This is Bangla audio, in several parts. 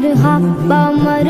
हमार हा बमर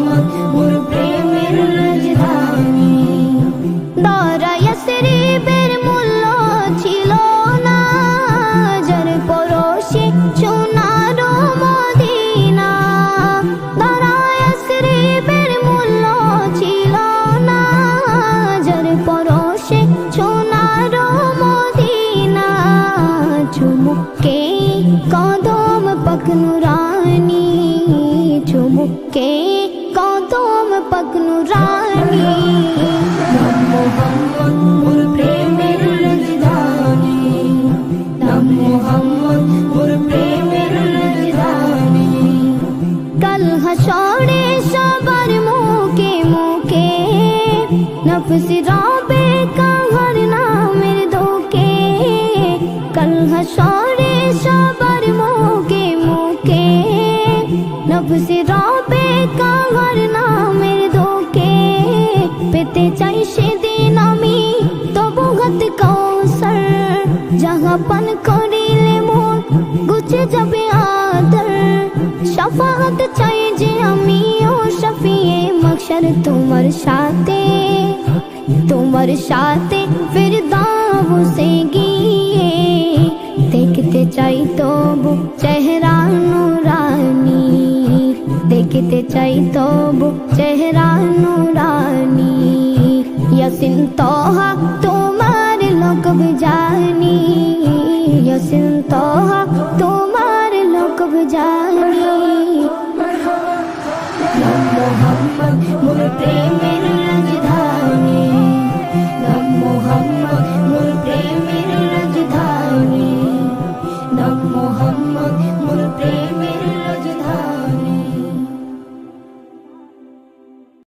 পরশে সোনার মদিনা, চুমুকে কদম পকনুরানি চুমুকে কদম পকনুরানি নাম মোহাম্মদ মোর প্রেমের রাজধানী। মোহাম্মদ মোর প্রেমের রাজধানী। কাল হাসরে নফস রবে কাহার নামের ধোকে পেতে চাই সেদিন আমি তবু গত কৌসর যাহা পান করিলে মোর গুছে যাবে আদর শফাত চাই যে আমি ও শফিয়ে মকসর তোমার সাথে তোমার সাথে ফির দাবু সে গিয়ে দেখতে চাই তবু দেখতে চাই তবু চেহারা নুরানি। ইয়াসিন তো হক তোমার লোক জানি। ইয়াসিন তো হক তোমার লোক জানি। মোহাম্মদ মোর প্রেমের রাজধানী। মোহাম্মদ মোহাম্মদ মোর প্রেম